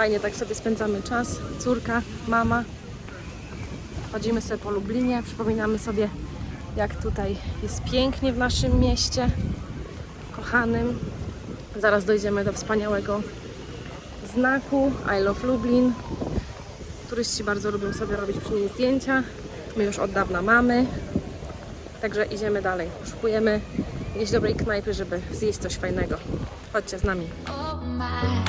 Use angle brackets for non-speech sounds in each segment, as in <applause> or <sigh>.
tak sobie spędzamy czas. Córka, mama. Chodzimy sobie po Lublinie, przypominamy sobie, jak tutaj jest pięknie w naszym mieście, kochanym. Zaraz dojdziemy do wspaniałego znaku I Love Lublin. Turyści bardzo lubią sobie robić przy nim zdjęcia. My już od dawna mamy. Także idziemy dalej. Poszukujemy jakiejś dobrej knajpy, żeby zjeść coś fajnego. Chodźcie z nami. Oh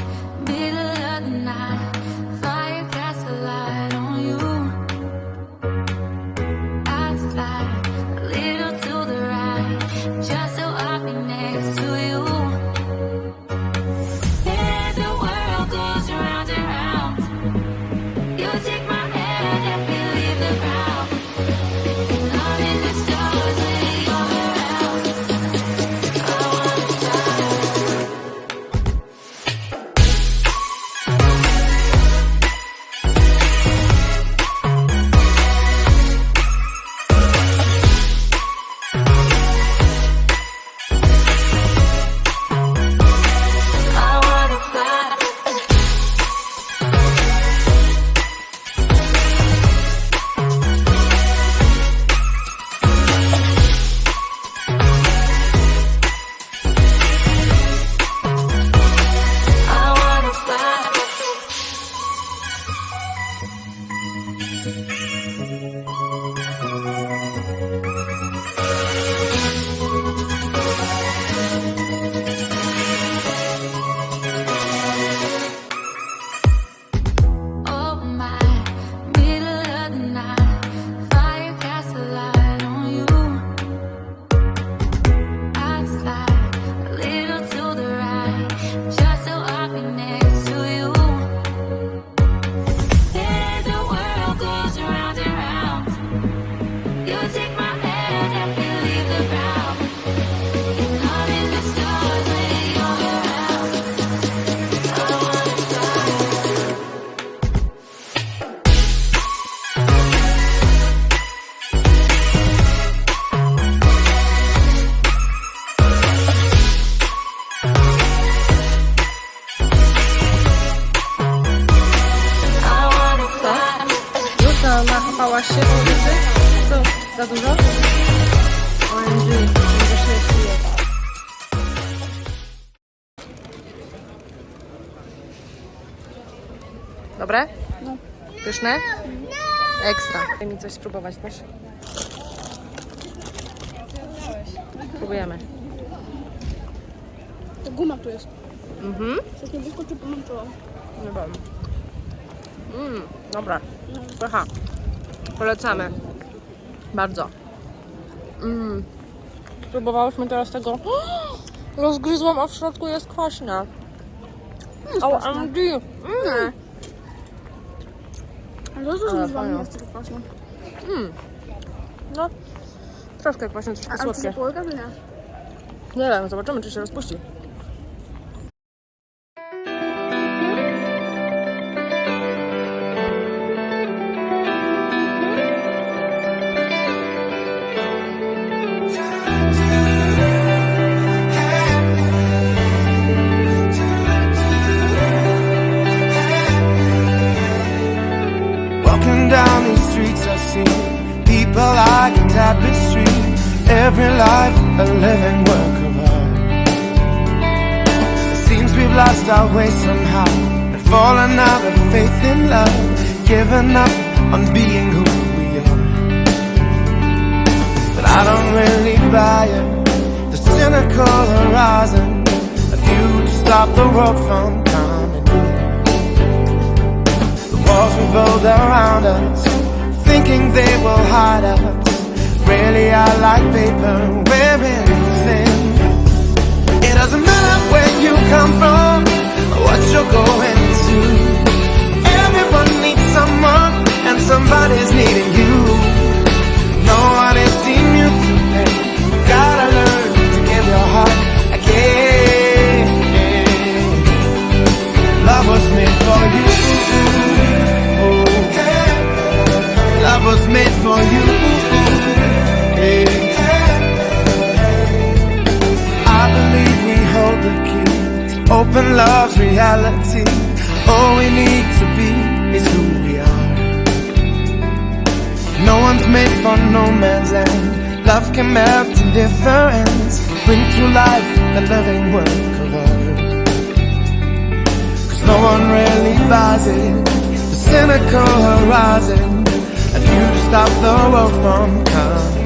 Dobre? No. Pyszne? Ekstra. Daj mi coś spróbować też. Spróbujemy. To guma tu jest. Mhm. Coś nie wyskoczy pomęczyło. Nie wiem. Mmm, dobra. Pycha. Polecamy. Bardzo. Mmm. Spróbowałyśmy teraz tego. <gasps> Rozgryzłam, a w środku jest kwaśna. O, MD. Mm. Ale to Ale już wam nie jest kwaśne. Mm. No, troszkę kwaśne, troszkę Ale to słodkie. połyka, czy nie? Nie wiem, zobaczymy, czy się rozpuści. Life a living work of art. It seems we've lost our way somehow and fallen out of faith in love, given up on being who we are. But I don't really buy it. The cynical horizon, a view to stop the world from coming in. The walls we build around us, thinking they will hide us really I like paper we're. Open love's reality. All we need to be is who we are. No one's made for no man's land. Love can melt indifference, bring to life the living work of art. Cause no one really buys it, the cynical horizon, and you stop the world from coming.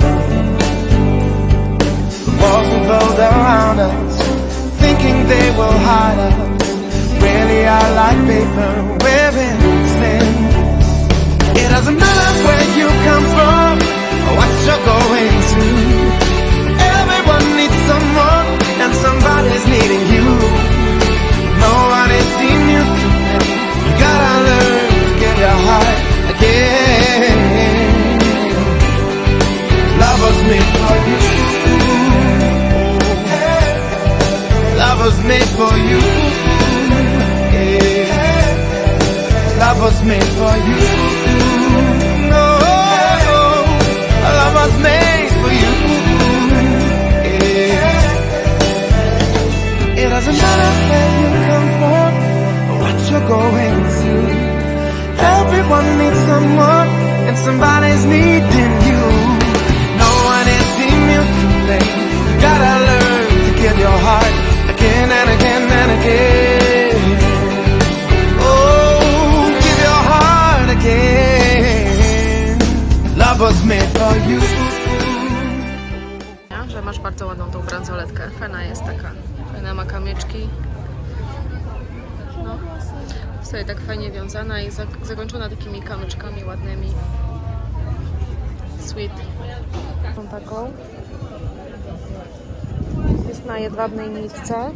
The walls we build around us, thinking they will hide us, really are like paper wearing thin. It doesn't matter where you come from or what you're going through. Everyone needs someone, and somebody's was made for you. No, love was made for you. Yeah. It doesn't matter where you come from or what you're going through. Everyone needs someone, and somebody's needing you. No one is immune to blame. Gotta learn to give your heart again and again and again. Was made for you. Że masz bardzo ładną tą bransoletkę. Fajna jest taka. Fajna ma kamyczki. No. Sobie tak fajnie wiązana i zak- zakończona takimi kamyczkami ładnymi. Sweet. Tą taką. Jest na jedwabnej nitce.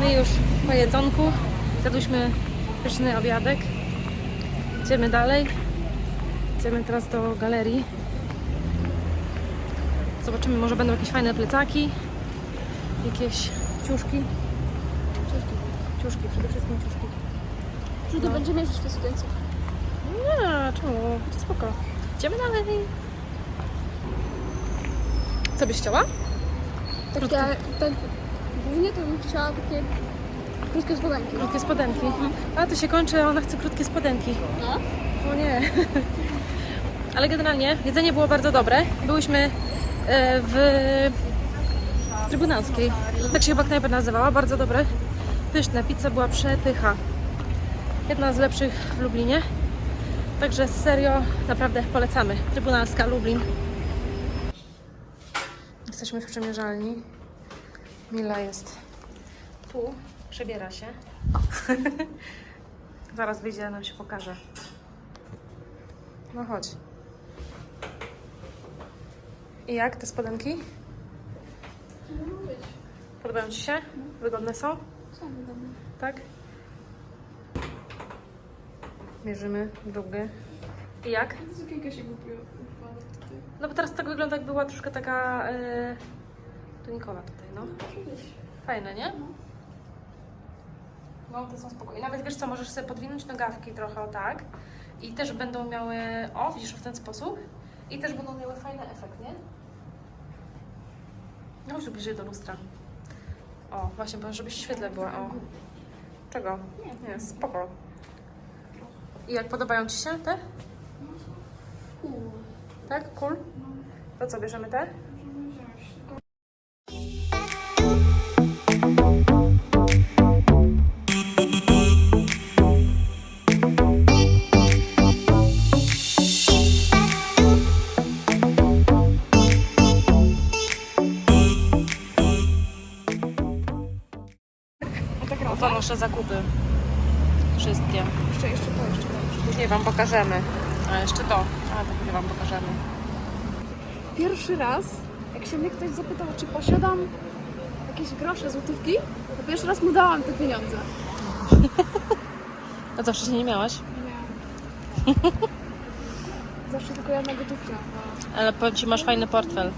My już po jedzonku zjadłyśmy pyszny obiadek. Idziemy dalej. Idziemy teraz do galerii. Zobaczymy, może będą jakieś fajne plecaki. Jakieś ciuszki. Ciuszki. Ciuszki, przede wszystkim ciuszki. Czy to będzie mierzyć w tej sytuacji? Nie, czemu? To spoko. Idziemy dalej. Co byś chciała? Tak, ja, tak, głównie to bym chciała takie krótkie spodenki. Krótkie spodenki. A, to się kończy, a ona chce krótkie spodenki. No. O nie. Ale generalnie jedzenie było bardzo dobre. Byłyśmy e, w Trybunalskiej. Tak się chyba knajpa nazywała. Bardzo dobre. Pyszne. Pizza była przepycha. Jedna z lepszych w Lublinie. Także serio, naprawdę polecamy. Trybunalska Lublin. Jesteśmy w przemierzalni. Mila jest tu. Przebiera się. <laughs> Zaraz wyjdzie, nam się pokaże. No chodź. I jak te spodenki? Podobają Ci się? Wygodne są? Są wygodne. Tak? Mierzymy drugie. I jak? Sukienka się głupio. No bo teraz tak wygląda, jak była troszkę taka e, tunikowa tutaj, no. Fajne, nie? No, to są spokojne. Nawet wiesz co, możesz sobie podwinąć nogawki trochę o tak i też będą miały, o widzisz, w ten sposób i też będą miały fajny efekt, nie? No tu bliżej do lustra. O, właśnie, bo żebyś w świetle była, o. Czego? Nie, nie, spoko. I jak podobają Ci się te? Tak? Cool? To co, bierzemy te? Zakupy. Wszystkie. Jeszcze, jeszcze to, jeszcze to. Później Wam pokażemy. A jeszcze to. A, to później Wam pokażemy. Pierwszy raz, jak się mnie ktoś zapytał, czy posiadam jakieś grosze, złotówki, to pierwszy raz mu dałam te pieniądze. <laughs> A co, wcześniej nie miałaś? Nie. <laughs> Zawsze tylko jedna gotówka. Ale powiem Ci, masz fajny portfel.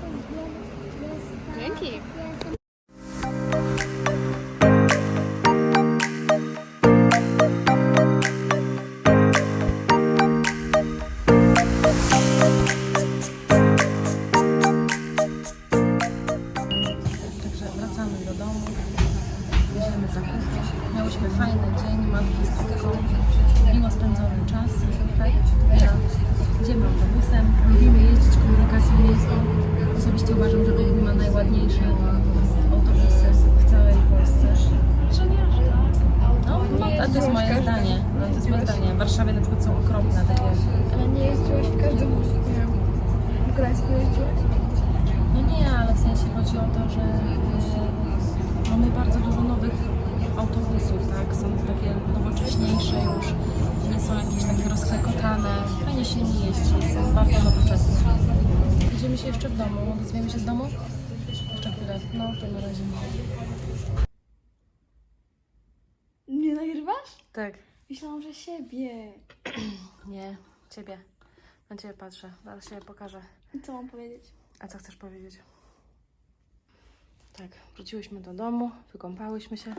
Jest. W Warszawie na przykład są okropne takie. Ale nie jeździłaś w każdym, nie wiem, w Gdańsku jeździłaś? No nie, ale w sensie chodzi o to, że y, mamy bardzo dużo nowych autobusów, tak? Są takie nowocześniejsze już, nie są jakieś takie rozklekotane. Fajnie się nimi jeździ, są bardzo nowoczesne. Widzimy się jeszcze w domu. Odezwiemy się z domu? Jeszcze chwilę. No, to na razie. Nie nagrywasz? Tak. Myślałam, że siebie. <clears throat> Nie, ciebie. Na ciebie patrzę. Zaraz się pokażę. I co mam powiedzieć? A co chcesz powiedzieć? Tak, wróciłyśmy do domu, wykąpałyśmy się.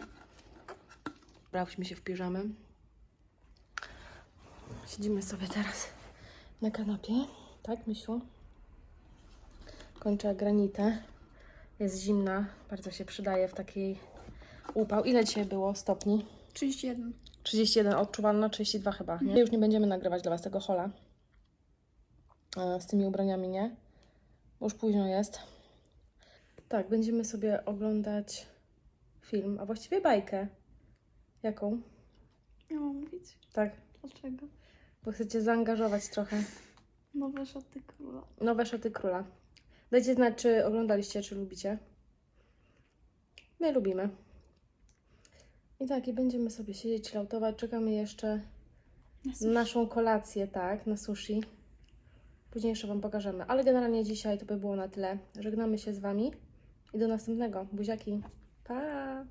Brałyśmy się w piżamy. Siedzimy sobie teraz na kanapie. Tak, Misiu? Kończę granitę. Jest zimna, bardzo się przydaje w takiej upał. Ile dzisiaj było stopni? 31. 31 odczuwalna, 32 chyba. Nie? Już nie będziemy nagrywać dla Was tego hola. E, Z tymi ubraniami, nie? Bo już późno jest. Tak, będziemy sobie oglądać film, a właściwie bajkę. Jaką? Ja mam mówić? Tak, Dlaczego? bo chcecie zaangażować trochę. Nowe szaty króla. Nowe szaty króla. Dajcie znać, czy oglądaliście, czy lubicie. My lubimy. I tak, i będziemy sobie siedzieć, lautować. Czekamy jeszcze Na naszą kolację, tak, na sushi. Później jeszcze Wam pokażemy. Ale generalnie dzisiaj to by było na tyle. Żegnamy się z Wami i do następnego. Buziaki. Pa!